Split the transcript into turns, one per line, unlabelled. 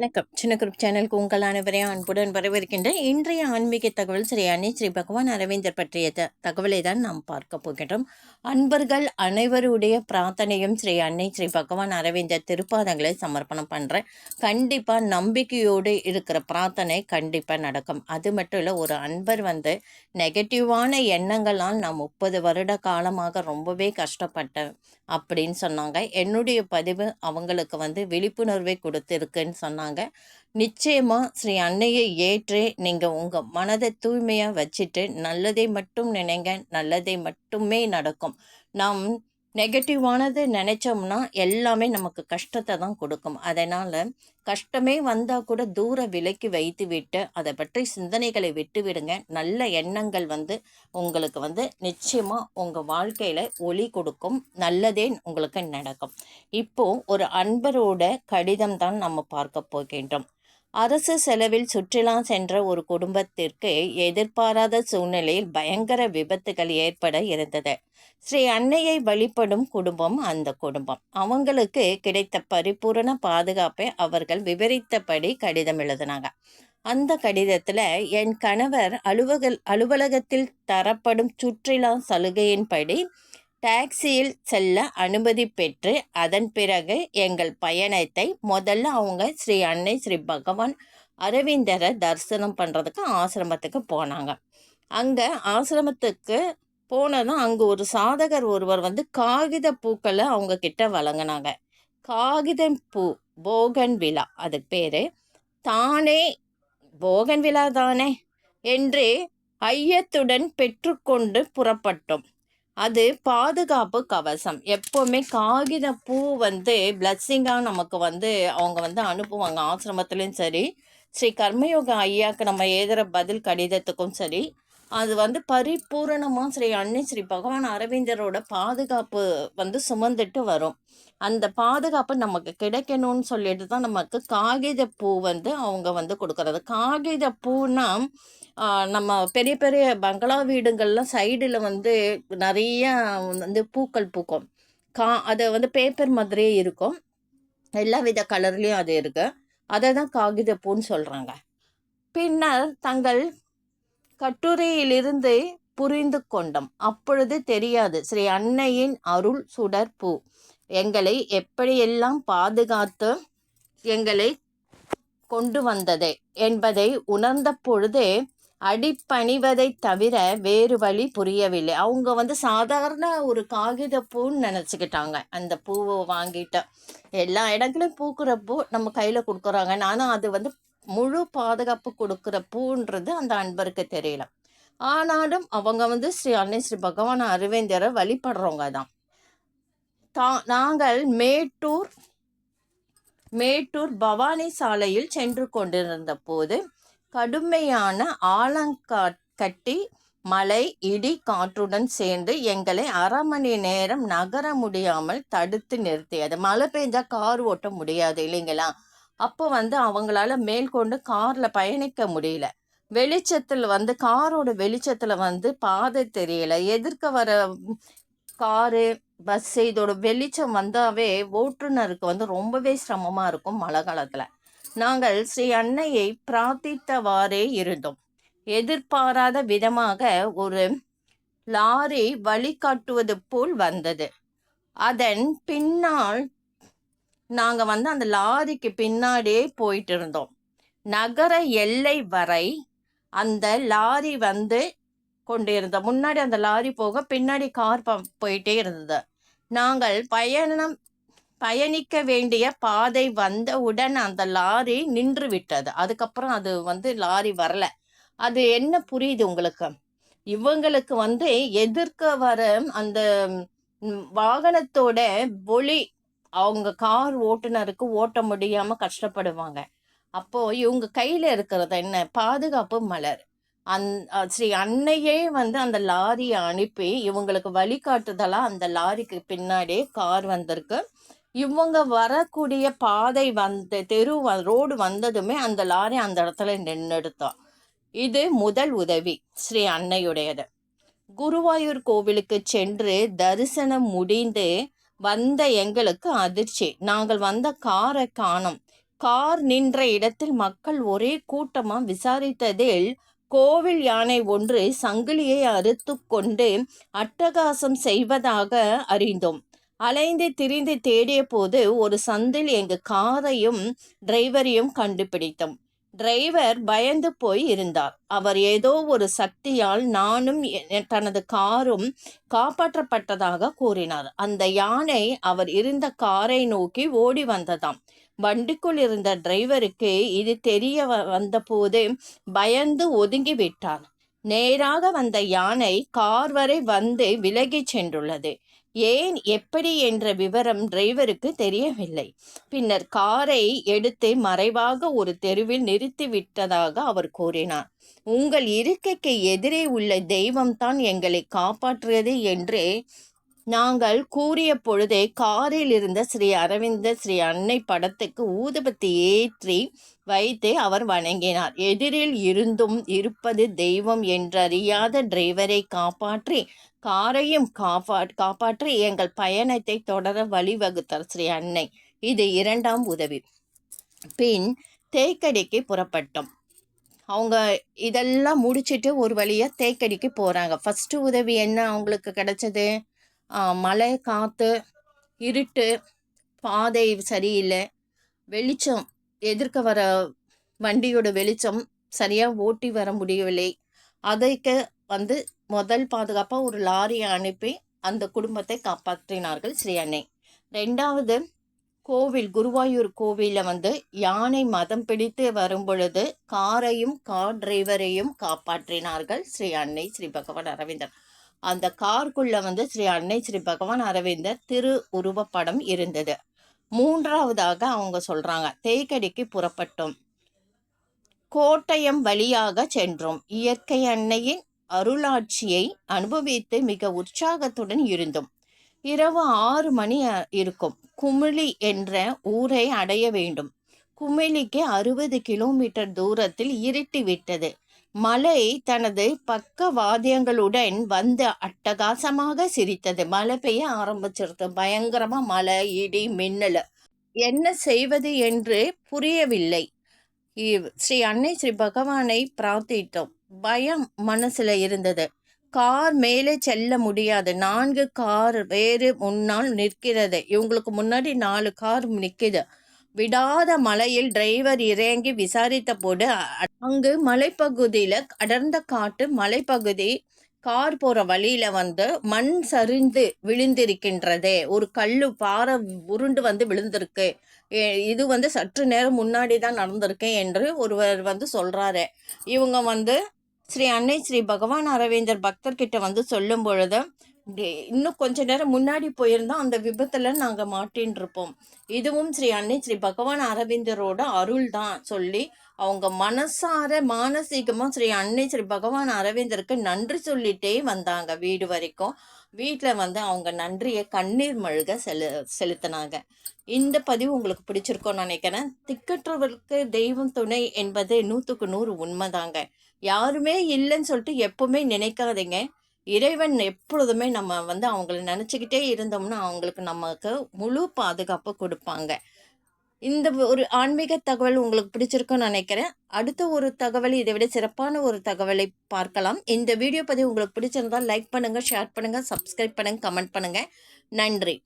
வணக்கம். சின்ன குரூப் சேனலுக்கு உங்கள் அனைவரையும் அன்புடன் வரவிருக்கின்ற இன்றைய ஆன்மீக தகவல் ஸ்ரீ அன்னை ஸ்ரீ பகவான் அரவிந்தர் பற்றிய த தகவலை தான் நாம் பார்க்க போகின்றோம். அன்பர்கள் அனைவருடைய பிரார்த்தனையும் ஸ்ரீ அன்னை ஸ்ரீ பகவான் அரவிந்தர் திருப்பாதங்களை சமர்ப்பணம் பண்ணுறேன் கண்டிப்பாக நம்பிக்கையோடு இருக்கிற பிரார்த்தனை கண்டிப்பாக நடக்கும். அது மட்டும் இல்லை ஒரு அன்பர் வந்து நெகட்டிவான எண்ணங்களால் நான் முப்பது வருட காலமாக ரொம்பவே கஷ்டப்பட்டேன் அப்படின்னு சொன்னாங்க. என்னுடைய பதிவு அவங்களுக்கு வந்து விழிப்புணர்வை கொடுத்துருக்குன்னு சொன்னாங்க. நிச்சயமாக ஸ்ரீ அன்னையை ஏற்று நீங்கள் உங்கள் மனதை தூய்மையாக வச்சுட்டு நல்லதை மட்டும் நினைங்க நல்லதை மட்டுமே நடக்கும். நாம் நெகட்டிவானது நினச்சோம்னா எல்லாமே நமக்கு கஷ்டத்தை தான் கொடுக்கும். அதனால் கஷ்டமே வந்தால் கூட தூர விலைக்கு வைத்து விட்டு அதை பற்றி சிந்தனைகளை விட்டு விடுங்க. நல்ல எண்ணங்கள் வந்து உங்களுக்கு வந்து நிச்சயமாக உங்கள் வாழ்க்கையில் ஒளி கொடுக்கும். நல்லதே உங்களுக்கு நடக்கும். இப்போது ஒரு அன்பரோட கடிதம் தான் நம்ம பார்க்க போகின்றோம். அரசு செலவில் சுற்றுலா சென்ற ஒரு குடும்பத்திற்கு எதிர்பாராத சூழ்நிலையில் பயங்கர விபத்துகள் ஏற்பட இருந்தது. ஸ்ரீ அன்னையை வழிபடும் குடும்பம் அந்த குடும்பம். அவங்களுக்கு கிடைத்த பரிபூரண பாதுகாப்பை அவர்கள் விவரித்தபடி கடிதம் எழுதினாங்க. அந்த கடிதத்தில் என் கணவர் அலுவலக அலுவலகத்தில் தரப்படும் சுற்றுலா சலுகையின்படி டாக்ஸியில் செல்ல அனுமதி பெற்று அதன் பிறகு எங்கள் பயணத்தை முதல்ல அவங்க ஸ்ரீ அன்னை ஸ்ரீ பகவான் அரவிந்தரை தரிசனம் பண்ணுறதுக்கு ஆசிரமத்துக்கு போனாங்க. அங்கே ஆசிரமத்துக்கு போனதும் அங்கே ஒரு சாதகர் ஒருவர் வந்து காகித பூக்களை அவங்க கிட்ட வழங்கினாங்க. காகிதம் பூ போகன் விழா அது பேர். தானே போகன் விழா தானே? என்று ஐயத்துடன் பெற்றுக்கொண்டு புறப்பட்டோம். அது பாதுகாப்பு கவசம். எப்போவுமே காகித பூ வந்து பிளஸ்ஸிங்காக நமக்கு வந்து அவங்க வந்து அனுப்புவாங்க. ஆசிரமத்துலேயும் சரி ஸ்ரீ கர்மயோக ஐயாவுக்கு நம்ம எழுதுகிற பதில் கடிதத்துக்கும் சரி அது வந்து பரிபூரணமாக ஸ்ரீ அன்னை ஸ்ரீ பகவான் அரவிந்தரோட பாதுகாப்பு வந்து சுமந்துட்டு வரும். அந்த பாதுகாப்பு நமக்கு கிடைக்கணும்னு சொல்லிட்டு தான் நமக்கு காகித பூ வந்து அவங்க வந்து கொடுக்கறது. காகித பூனா நம்ம பெரிய பெரிய பங்களா வீடுங்கள்லாம் சைடில் வந்து நிறைய வந்து பூக்கள் பூக்கும். கா அதை வந்து பேப்பர் மாதிரியே இருக்கும். எல்லா வித கலர்லேயும் அது இருக்குது அதை தான் காகித பூன்னு சொல்கிறாங்க பின்னர் தங்கள் கட்டுரையிலிருந்து புரிந்து கொண்டோம் அப்பொழுது தெரியாது ஸ்ரீ அன்னையின் அருள் சுடர் பூ எங்களை எப்படியெல்லாம் பாதுகாத்து எங்களை கொண்டு வந்தது என்பதை உணர்ந்த பொழுதே அடிப்பணிவதை தவிர வேறு வழி புரியவில்லை. அவங்க வந்து சாதாரண ஒரு காகித பூன்னு நினச்சிக்கிட்டாங்க. அந்த பூவை வாங்கிட்டு எல்லா இடங்களையும் பூக்குற பூ நம்ம கையில் கொடுக்குறாங்க. ஆனால் அது வந்து முழு பாதுகாப்பு கொடுக்குற பூன்றது அந்த அன்பருக்கு தெரியல. ஆனாலும் அவங்க வந்து ஸ்ரீ அன்னை ஸ்ரீ பகவான் அரவிந்தரை வழிபடுறவங்க தான். தா நாங்கள் மேட்டூர் மேட்டூர் பவானி சாலையில் சென்று கொண்டிருந்த போது கடுமையான ஆலங்கா கட்டி மழை இடி காற்றுடன் சேர்ந்து எங்களை அரை மணி நேரம் நகர முடியாமல் தடுத்து நிறுத்தியது. மழை பெஞ்சா கார் ஓட்ட முடியாது இல்லைங்களா? அப்போ வந்து அவங்களால மேற்கொண்டு காரில் பயணிக்க முடியல. வெளிச்சத்தில் வந்து காரோட வெளிச்சத்தில் வந்து பாதை தெரியல. எதிர்க்க வர காரு பஸ்ஸு இதோட வெளிச்சம் வந்தாவே ஓட்டுநருக்கு வந்து ரொம்பவே சிரமமாக இருக்கும் மழை காலத்தில். நாங்கள் ஸ்ரீ அன்னையை பிரார்த்தித்தவாறே இருந்தோம். எதிர்பாராத விதமாக ஒரு லாரி வழிகாட்டுவது போல் வந்தது. அதன் பின்னால் நாங்கள் வந்து அந்த லாரிக்கு பின்னாடியே போயிட்டு இருந்தோம் நகர எல்லை வரை அந்த லாரி வந்து கொண்டு இருந்தோம் முன்னாடி அந்த லாரி போக பின்னாடி கார் போயிட்டே இருந்தது. நாங்கள் பயணம் பயணிக்க வேண்டிய பாதை வந்தவுடன் அந்த லாரி நின்று விட்டது. அதுக்கப்புறம் அது வந்து லாரி வரல. அது என்ன புரியுது உங்களுக்கு? இவங்களுக்கு வந்து எதிர்க்க வர அந்த வாகனத்தோட ஒளி அவங்க கார் ஓட்டுநருக்கு ஓட்ட முடியாமல் கஷ்டப்படுவாங்க. அப்போ இவங்க கையில் இருக்கிறது என்ன? பாதுகாப்பு மலர். அந் ஸ்ரீ அன்னையே வந்து அந்த லாரியை அனுப்பி இவங்களுக்கு வழிகாட்டுதலாக அந்த லாரிக்கு பின்னாடியே கார் வந்திருக்கு. இவங்க வரக்கூடிய பாதை வந்த தெரு ரோடு வந்ததுமே அந்த லாரி அந்த இடத்துல நின்றுடுத்தோம் இது முதல் உதவி ஸ்ரீ அன்னையுடையது. குருவாயூர் கோவிலுக்கு சென்று தரிசனம் முடிந்து வந்த எங்களுக்கு அதிர்ச்சி. நாங்கள் வந்த காரை காணோம். கார் நின்ற இடத்தில் மக்கள் ஒரே கூட்டமாக விசாரித்ததில் கோவில் யானை ஒன்று சங்கிலியை அறுத்து கொண்டு அட்டகாசம் செய்வதாக அறிந்தோம். அலைந்து திரிந்து தேடிய போது ஒரு சந்தில் எங்கள் காரையும் டிரைவரையும் கண்டுபிடித்தோம். டிரைவர் பயந்து போய் இருந்தார். அவர் ஏதோ ஒரு சக்தியால் நானும் தனது காரும் காப்பாற்றப்பட்டதாக கூறினார். அந்த யானை அவர் இருந்த காரை நோக்கி ஓடி வந்ததாம். வண்டிக்குள் இருந்த டிரைவருக்கு இது தெரிய வந்தபோது பயந்து ஒதுங்கி விட்டார். நேராக வந்த யானை கார் வரை வந்து விலகிச் சென்றுள்ளது. ஏன் எப்படி என்ற விவரம் டிரைவருக்கு தெரியவில்லை. பின்னர் காரை எடுத்து மறைவாக ஒரு தெருவில் நிறுத்தி விட்டதாக அவர் கூறினார். உங்கள் இருக்கைக்கு எதிரே உள்ள தெய்வம்தான் எங்களை காப்பாற்றுவது என்று நாங்கள் கூறிய பொழுதே காரில் இருந்த ஸ்ரீ அரவிந்த ஸ்ரீ அன்னை படத்துக்கு ஊதுபத்தி ஏற்றி வைத்து அவர் வணங்கினார். எதிரில் இருந்தும் இருப்பது தெய்வம் என்றறியாத டிரைவரை காப்பாற்றி காரையும் காப்பா காப்பாற்றி எங்கள் பயணத்தை தொடர வழிவகுத்தார் ஸ்ரீ அன்னை. இது இரண்டாம் உதவி. பின் தேக்கடிக்கு புறப்பட்டோம். அவங்க இதெல்லாம் முடிச்சுட்டு ஒரு வழியாக தேக்கடிக்கு போகிறாங்க ஃபஸ்ட்டு உதவி என்ன அவங்களுக்கு கிடைச்சது? மழை காற்று இருட்டு பாதை சரியில்லை. வெளிச்சம் எதிர்க்க வர வண்டியோட வெளிச்சம் சரியாக ஓட்டி வர முடியவில்லை. அதைக்கு வந்து முதல் பாதுகாப்பாக ஒரு லாரியை அனுப்பி அந்த குடும்பத்தை காப்பாற்றினார்கள் ஸ்ரீ அன்னை. ரெண்டாவது கோவில் குருவாயூர் கோவிலில் வந்து யானை மதம் பிடித்து வரும் பொழுது காரையும் கார் டிரைவரையும் காப்பாற்றினார்கள் ஸ்ரீ அன்னை ஸ்ரீ பகவான் அரவிந்தர். அந்த காருக்குள்ள வந்து ஸ்ரீ அன்னை ஸ்ரீ பகவான் அரவிந்தர் திரு உருவப்படம் இருந்தது. மூன்றாவதாக அவங்க சொல்றாங்க தேக்கடிக்கு புறப்பட்டோம். கோட்டயம் வழியாக சென்றோம். இயற்கை அன்னையின் அருளாட்சியை அனுபவித்து மிக உற்சாகத்துடன் இருந்தோம். இரவு ஆறு மணி இருக்கும். குமிழி என்ற ஊரை அடைய வேண்டும். குமிழிக்கு அறுபது கிலோமீட்டர் தூரத்தில் இருட்டி விட்டது மலை தனது பக்க வாத்தியங்களுடன் வந்து அட்டகாசமாக சிரித்தது. மழை பெய்ய ஆரம்பிச்சிருது. பயங்கரமா மழை இடி மின்னல். என்ன செய்வது என்று புரியவில்லை. ஸ்ரீ அன்னை ஸ்ரீ பகவானை பிரார்த்தித்தோம். பயம் மனசுல இருந்தது. கார் மேலே செல்ல முடியாது. நான்கு கார் வேறு முன்னால் நிற்கிறது. இவங்களுக்கு முன்னாடி நாலு கார் நிற்குது விடாத மலையில் டிரைவர் இறங்கி விசாரித்த போது அங்கு மலைப்பகுதியில் அடர்ந்த காட்டு மலைப்பகுதி கார் போற வழியில வந்து மண் சரிந்து விழுந்திருக்கின்றது. ஒரு கல்லு பாறை உருண்டு வந்து விழுந்திருக்கு. இது வந்து சற்று நேரம் முன்னாடி தான் நடந்திருக்கு என்று ஒருவர் வந்து சொல்றாரு. இவங்க வந்து ஸ்ரீ அன்னை ஸ்ரீ பகவான் அரவிந்தர் பக்தர்கிட்ட வந்து சொல்லும் பொழுது இன்னும் கொஞ்ச நேரம் முன்னாடி போயிருந்தால் அந்த விபத்துல நாங்க மாட்டின்னு இருப்போம் இதுவும் ஸ்ரீ அன்னை ஸ்ரீ பகவான் அரவிந்தரோட அருள் தான் சொல்லி அவங்க மனசார மானசீகமா ஸ்ரீ அன்னை ஸ்ரீ பகவான் அரவிந்தருக்கு நன்றி சொல்லிட்டே வந்தாங்க வீடு வரைக்கும். வீட்டில் வந்து அவங்க நன்றியை கண்ணீர் மழுக செலு செலுத்தினாங்க. இந்த பதிவு உங்களுக்கு பிடிச்சிருக்கும்னு நினைக்கிறேன். திக்கற்றவர்களுக்கு தெய்வம் துணை என்பது நூற்றுக்கு நூறு உண்மைதாங்க. யாருமே இல்லைன்னு சொல்லிட்டு எப்பவுமே நினைக்காதீங்க. இறைவன் எப்பொழுதுமே நம்ம வந்து அவங்கள நினச்சிக்கிட்டே இருந்தோம்னா அவங்களுக்கு நமக்கு முழு பாதுகாப்பு கொடுப்பாங்க. இந்த ஒரு ஆன்மீக தகவல் உங்களுக்கு பிடிச்சிருக்குன்னு நினைக்கிறேன். அடுத்த ஒரு தகவல் இதை விட சிறப்பான ஒரு தகவலை பார்க்கலாம். இந்த வீடியோ பதிவு உங்களுக்கு பிடிச்சிருந்தா லைக் பண்ணுங்கள் ஷேர் பண்ணுங்கள் சப்ஸ்கிரைப் பண்ணுங்கள் கமெண்ட் பண்ணுங்கள் நன்றி.